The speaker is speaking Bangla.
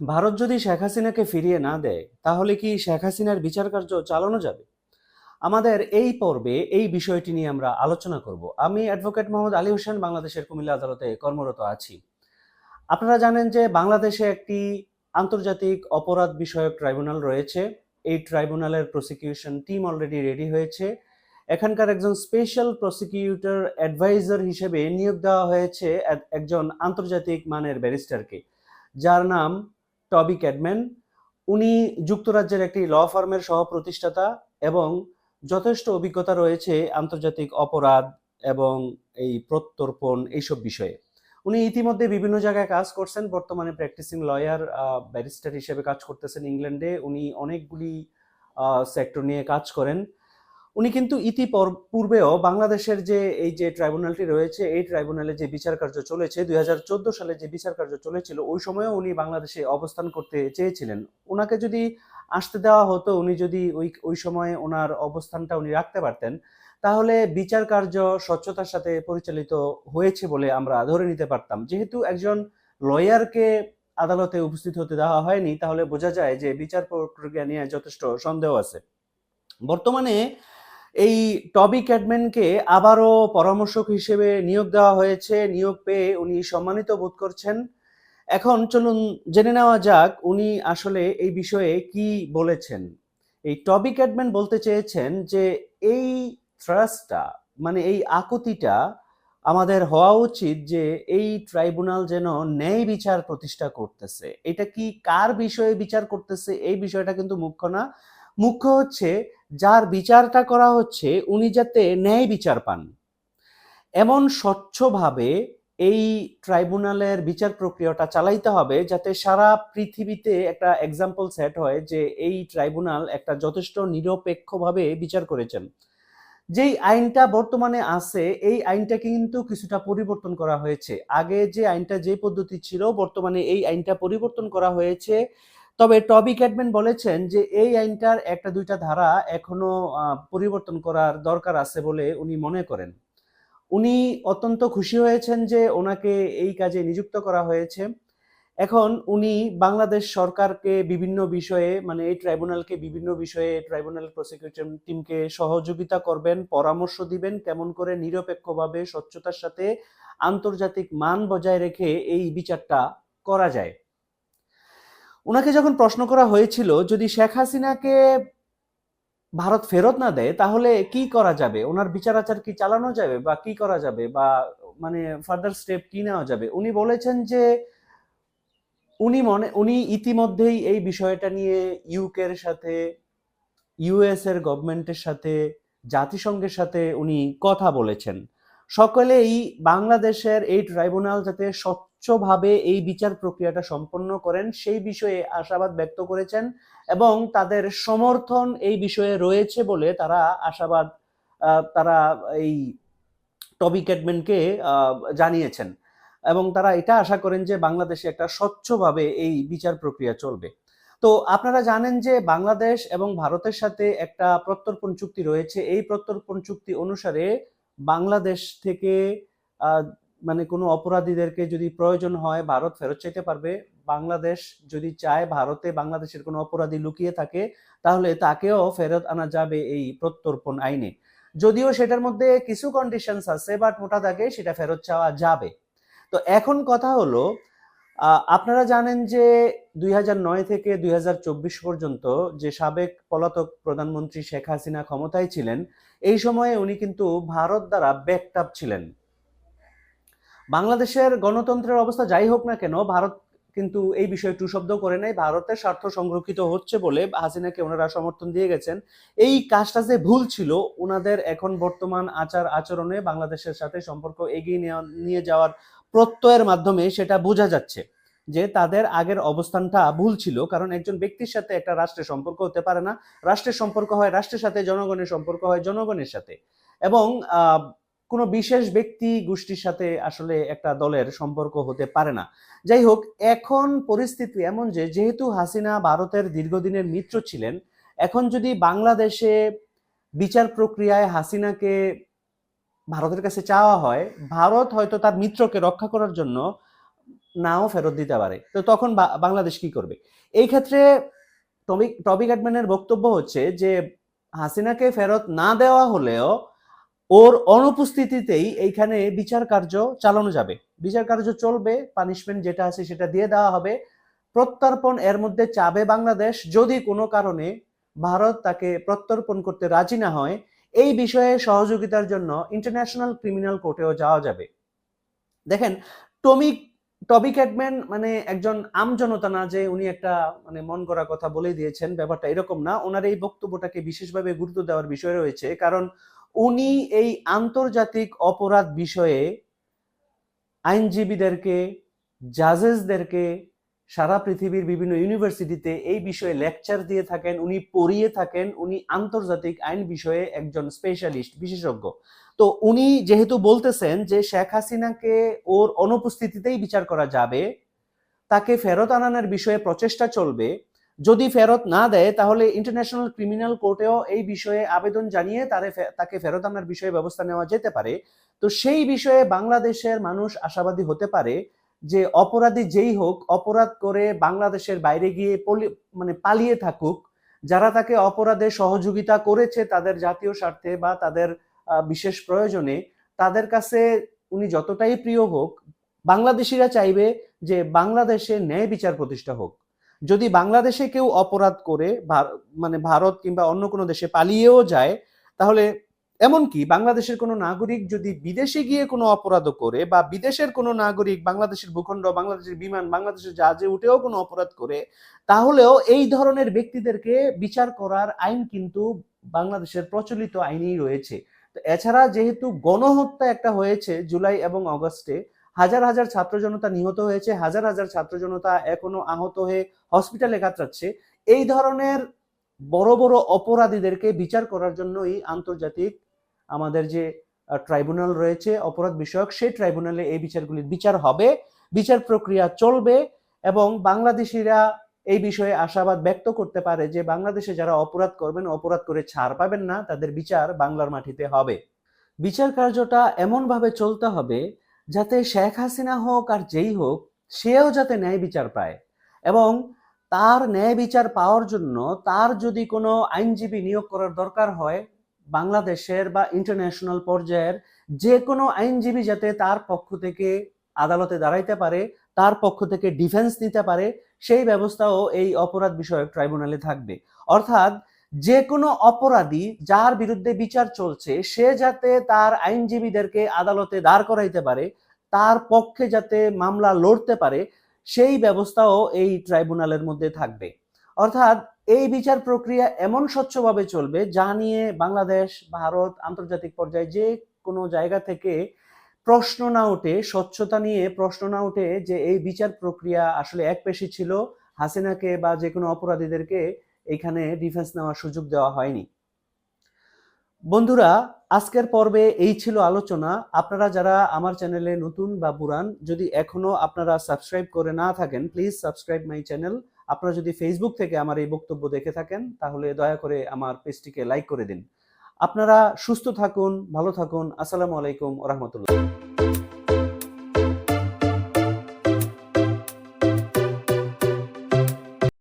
ভারত যদি শেখ হাসিনাকে ফিরিয়ে না দেয়, তাহলে কি শেখ হাসিনার বিচার কার্য চালানো যাবে? আমাদের এই পর্বে এই বিষয়টি নিয়ে আমরা আলোচনা করব। আমি অ্যাডভোকেট মোহাম্মদ আলী হোসেন, বাংলাদেশের কুমিল্লা আদালতে কর্মরত আছি। আপনারা জানেন যে বাংলাদেশে একটি আন্তর্জাতিক অপরাধ বিষয়ক ট্রাইব্যুনাল রয়েছে। এই ট্রাইব্যুনালের প্রসিকিউশন টিম অলরেডি রেডি হয়েছে। এখানকার একজন স্পেশাল প্রসিকিউটর অ্যাডভাইজার হিসেবে নিয়োগ দেওয়া হয়েছে একজন আন্তর্জাতিক মানের ব্যারিস্টারকে যার নাম টবি ক্যাডম্যান। উনি যুক্তরাজ্যের একটি ল ফার্মের সহ প্রতিষ্ঠাতা এবং যথেষ্ট অভিজ্ঞতা রয়েছে আন্তর্জাতিক অপরাধ এবং এই প্রত্যর্পণ এইসব বিষয়ে। উনি ইতিমধ্যে বিভিন্ন জায়গায় কাজ করছেন, বর্তমানে প্র্যাকটিসিং লয়ার ব্যারিস্টার হিসেবে কাজ করতেছেন ইংল্যান্ডে। উনি অনেকগুলি সেক্টর নিয়ে কাজ করেন। উনি কিন্তু ইতি পূর্বেও বাংলাদেশের যে এই যে ট্রাইব্যুনালটি রয়েছে, এই ট্রাইব্যুনালে যে বিচার কার্য চলেছে, দুই সালে যে বিচার কার্য চলেছিল, ওই সময়ও উনি বাংলাদেশে অবস্থান করতে চেয়েছিলেন। ওনাকে যদি আসতে দেওয়া হতো, উনি যদি ওই ওই সময় ওনার অবস্থানটা উনি রাখতে পারতেন, তাহলে বিচার কার্য স্বচ্ছতার সাথে পরিচালিত হয়েছে বলে আমরা ধরে নিতে পারতাম। যেহেতু একজন লয়ারকে আদালতে উপস্থিত হতে দেওয়া হয়নি, তাহলে বোঝা যায় যে বিচার প্রক্রিয়া নিয়ে যথেষ্ট সন্দেহ আছে। বর্তমানে এই টবি ক্যাডম্যানকে আবারও পরামর্শক হিসেবে নিয়োগ দেওয়া হয়েছে। নিয়োগ পেয়ে উনি সম্মানিত বোধ করছেন। এখন চলুন জেনে নেওয়া যাক উনি আসলে এই বিষয়ে কি বলেছেন। এই টবি ক্যাডম্যান বলতে চেয়েছেন যে এই থ্রাস্টটা মানে এই আকুতিটা আমাদের হওয়া উচিত যে এই ট্রাইব্যুনাল যেন ন্যায় বিচার প্রতিষ্ঠা করতেছে। এটা কি কার বিষয়ে বিচার করতেছে? এই বিষয়টা কিন্তু মুখ্য না। মুখ্য হচ্ছে, যার বিচারটা করা হচ্ছে, উনি যাতে ন্যায় বিচার পান। এমন স্বচ্ছভাবে এই ট্রাইব্যুনালের বিচার প্রক্রিয়াটা চালাইতে হবে, যাতে সারা পৃথিবীতে একটা এক্সাম্পল সেট হয় যে এই ট্রাইব্যুনাল একটা যথেষ্ট নিরপেক্ষভাবে বিচার করেছেন। যেই আইনটা বর্তমানে আছে, এই আইনটা কিন্তু কিছুটা পরিবর্তন করা হয়েছে। আগে যে আইনটা যে পদ্ধতি ছিল, বর্তমানে এই আইনটা পরিবর্তন করা হয়েছে। তবে টবি ক্যাডম্যান বলেছেন যে এই আইনটার একটা দুইটা ধারা এখনও পরিবর্তন করার দরকার আছে বলে উনি মনে করেন। উনি অত্যন্ত খুশি হয়েছেন যে ওনাকে এই কাজে নিযুক্ত করা হয়েছে। এখন উনি বাংলাদেশ সরকারকে বিভিন্ন বিষয়ে মানে এই ট্রাইব্যুনালকে বিভিন্ন বিষয়ে ট্রাইব্যুনাল প্রসিকিউশন টিমকে সহযোগিতা করবেন, পরামর্শ দিবেন, কেমন করে নিরপেক্ষভাবে স্বচ্ছতার সাথে আন্তর্জাতিক মান বজায় রেখে এই বিচারটা করা যায়। ওনাকে যখন প্রশ্ন করা হয়েছিল, যদি শেখ হাসিনাকে ভারত ফেরত না দেয়, তাহলে কি করা যাবে? ওনার বিচার আচার কি চালানো যাবে বা কি করা যাবে? বা মানে ফার্দার স্টেপ কি নেওয়া যাবে? উনি বলেছেন যে, উনি মনে, উনি ইতিমধ্যেই এই বিষয়টা নিয়ে ইউকের সাথে ইউএস এর গভর্নমেন্টের সাথে, জাতিসংঘের সাথে উনি কথা বলেছেন। সকলেই বাংলাদেশের এই ট্রাইব্যুনাল যাতে স্বচ্ছভাবে এই বিচার প্রক্রিয়াটা সম্পন্ন করেন, সেই বিষয়ে আশাবাদ ব্যক্ত করেছেন এবং তাদের সমর্থন এই বিষয়ে রয়েছে বলে তারা আশাবাদ তারা এই টবি ক্যাডম্যানকে জানিয়েছেন। এবং তারা এটা আশা করেন যে বাংলাদেশে একটা স্বচ্ছভাবে এই বিচার প্রক্রিয়া চলবে। তো আপনারা জানেন যে বাংলাদেশ এবং ভারতের সাথে একটা প্রত্যর্পণ চুক্তি রয়েছে। এই প্রত্যর্পণ চুক্তি অনুসারে বাংলাদেশ থেকে মানে কোনো অপরাধীদেরকে যদি প্রয়োজন হয়, ভারত ফেরত চাইতে পারবে। বাংলাদেশ যদি চায় ভারতে বাংলাদেশের কোনো অপরাধী লুকিয়ে থাকে, তাহলে তাকেও ফেরত আনা যাবে এই প্রত্যর্পণ আইনে। যদিও সেটার মধ্যে কিছু কন্ডিশনস আছে বাট মোটা দাগে সেটা ফেরত চাওয়া যাবে। তো এখন কথা হলো আপনারা জানেন যে দুই হাজার নয় থেকে দুই হাজার চব্বিশ পর্যন্ত যে সাবেক পলাতক প্রধানমন্ত্রী শেখ হাসিনা ক্ষমতায় ছিলেন, এই সময়ে উনি কিন্তু ভারত দ্বারা ব্যাকটাপ ছিলেন। বাংলাদেশের গণতন্ত্রের অবস্থা যাই হোক না কেন, ভারত কিন্তু এই বিষয়ে টু শব্দ করে নাই। ভারতের স্বার্থ সংরক্ষিত হচ্ছে বলে হাসিনাকে ওনারা সমর্থন দিয়ে গেছেন। এই কাজটা যে ভুল ছিল, ওনাদের এখন বর্তমান আচার আচরণে বাংলাদেশের সাথে সম্পর্ক এগিয়ে নিয়ে যাওয়ার প্রত্যয়ের মাধ্যমে সেটা বোঝা যাচ্ছে যে তাদের আগের অবস্থানটা ভুল ছিল। কারণ একজন ব্যক্তির সাথে একটা রাষ্ট্রের সম্পর্ক হতে পারে না। রাষ্ট্রের সম্পর্ক হয় রাষ্ট্রের সাথে, জনগণের সম্পর্ক হয় জনগণের সাথে। এবং কোনো বিশেষ ব্যক্তি গোষ্ঠীর সাথে আসলে একটা দলের সম্পর্ক হতে পারে না। যাই হোক এখন পরিস্থিতি এমন যে, যেহেতু হাসিনা ভারতের দীর্ঘদিনের মিত্র ছিলেন, এখন যদি বাংলাদেশে বিচার প্রক্রিয়ায় হাসিনাকে ভারতের কাছে চাওয়া হয়, ভারত হয়তো তার মিত্রকে রক্ষা করার জন্য নাও ফেরত দিতে পারে। তো তখন বাংলাদেশ কি করবে? এই ক্ষেত্রে টবিক টপিক অ্যাডম্যানের বক্তব্য হচ্ছে যে, হাসিনাকে ফেরত না দেওয়া হলেও ওর অনুপস্থিতিতেই এইখানে বিচার কার্য চালানো যাবে। বিচার কার্য চলবে পানিশমেন্ট যেটা আছে সেটা দিয়ে দেওয়া হবে। প্রত্যর্পণ এর মধ্যে চাবে বাংলাদেশ। যদি কোনো কারণে ভারত তাকে প্রত্যর্পণ করতে রাজি না হয়, এই বিষয়ে সহযোগিতার জন্য ইন্টারন্যাশনাল ক্রিমিনাল কোর্টেও যাওয়া যাবে। দেখেন টমিক টবি ক্যাটম্যান মানে একজন আমজনতা না যে উনি একটা মানে মন করা কথা বলে দিয়েছেন। ব্যাপারটা এরকম না। ওনার এই বক্তব্যটাকে বিশেষভাবে গুরুত্ব দেওয়ার বিষয় রয়েছে। কারণ উনি এই আন্তর্জাতিক অপরাধ বিষয়ে আইনজীবীদেরকে, জাজেসদেরকে, সারা পৃথিবীর বিভিন্ন ইউনিভার্সিটিতে এই বিষয়ে লেকচার দিয়ে থাকেন, উনি পড়িয়ে থাকেন, উনি আন্তর্জাতিক আইন বিষয়ে একজন স্পেশালিস্ট, বিশেষজ্ঞ। তো উনি যেহেতু বলতেছেন যে শেখ হাসিনাকে ওর অনুপস্থিতিতেই বিচার করা যাবে, তাকে ফেরত আনানোর বিষয়ে প্রচেষ্টা চলবে যদি ফেরত না দেয়, তাহলে ইন্টারন্যাশনাল ক্রিমিনাল কোর্টেও এই বিষয়ে আবেদন জানিয়ে তারে তাকে ফেরত আনার বিষয়ে ব্যবস্থা নেওয়া যেতে পারে। তো সেই বিষয়ে বাংলাদেশের মানুষ আশাবাদী হতে পারে যে অপরাধী যেই হোক, অপরাধ করে বাংলাদেশের বাইরে গিয়ে মানে পালিয়ে থাকুক, যারা তাকে অপরাধে সহযোগিতা করেছে তাদের জাতীয় স্বার্থে বা তাদের বিশেষ প্রয়োজনে, তাদের কাছে উনি যতটাই প্রিয় হোক, বাংলাদেশিরা চাইবে যে বাংলাদেশে ন্যায় বিচার প্রতিষ্ঠা হোক। যদি বাংলাদেশে কেউ অপরাধ করে মানে ভারত কিংবা অন্য কোনো দেশে পালিয়েও যায়, তাহলে এমনকি বাংলাদেশের কোনো নাগরিক যদি বিদেশে গিয়ে কোনো অপরাধ করে বা বিদেশের কোনো নাগরিক বাংলাদেশের ভূখণ্ড, বাংলাদেশের বিমান, বাংলাদেশের জাহাজে উঠেও কোনো অপরাধ করে, তাহলেও এই ধরনের ব্যক্তিদেরকে বিচার করার আইন কিন্তু বাংলাদেশের প্রচলিত আইনেই রয়েছে। এছাড়া যেহেতু গণহত্যা একটা হয়েছে জুলাই এবং অগস্টে হাজার হাজার ছাত্র জনতা নিহত হয়েছে, হাজার হাজার ছাত্র জনতা এখনও আহত হয়ে হসপিটালে কাতরাচ্ছে। এই ধরনের বড় বড় অপরাধীদেরকে বিচার করার জন্যই আন্তর্জাতিক আমাদের যে ট্রাইব্যুনাল রয়েছে, অপরাধ বিষয়ক, সেই ট্রাইব্যুনালে এই বিচারগুলির বিচার হবে, বিচার প্রক্রিয়া চলবে এবং বাংলাদেশিরা এই বিষয়ে আশাবাদ ব্যক্ত করতে পারে যে বাংলাদেশে যারা অপরাধ করবেন, অপরাধ করে ছাড় পাবেন না, তাদের বিচার বাংলার মাটিতে হবে। বিচার কার্যটা এমনভাবে চলতে হবে যাতে শেখ হাসিনা হোক আর যেই হোক, সেও যাতে ন্যায় বিচার পায়। এবং তার ন্যায় বিচার পাওয়ার জন্য তার যদি কোনো আইনজীবী নিয়োগ করার দরকার হয়, বাংলাদেশের বা ইন্টারন্যাশনাল পর্যায়ের যে কোনো আইনজীবী যাতে তার পক্ষ থেকে আদালতে দাঁড়াইতে পারে, তার পক্ষ থেকে ডিফেন্স নিতে পারে, সেই ব্যবস্থাও এই অপরাধ বিষয়ক ট্রাইব্যুনালে থাকবে। অর্থাৎ যে কোনো অপরাধী যার বিরুদ্ধে বিচার চলছে, সে যাতে তার আইনজীবীদেরকে আদালতে দাঁড় করাইতে পারে, তার পক্ষে যাতে মামলা লড়তে পারে, সেই ব্যবস্থাও এই ট্রাইব্যুনালের মধ্যে থাকবে। অর্থাৎ এই বিচার প্রক্রিয়া এমন স্বচ্ছভাবে চলবে, যা নিয়ে বাংলাদেশ, ভারত, আন্তর্জাতিক পর্যায়ে যে কোনো জায়গা থেকে প্রশ্ন না ওঠে, স্বচ্ছতা নিয়ে প্রশ্ন না ওঠে যে এই বিচার প্রক্রিয়া আসলে একপেশি ছিল, হাসিনাকে বা যে কোনো অপরাধীদেরকে এখানে ডিফেন্স নেওয়ার সুযোগ দেওয়া হয়নি। বন্ধুরা, আজকের পর্বে এই ছিল আলোচনা। আপনারা যারা আমার চ্যানেলে নতুন বা পুরান, যদি এখনও আপনারা সাবস্ক্রাইব করে না থাকেন প্লিজ সাবস্ক্রাইব মাই চ্যানেল আপনারা যদি ফেসবুক থেকে আমার এই বক্তব্য দেখে থাকেন, তাহলে দয়া করে আমার পেজটিকে লাইক করে দিন। আপনারা সুস্থ থাকুন, ভালো থাকুন। আসসালামু আলাইকুম রহমতুল্লাহ।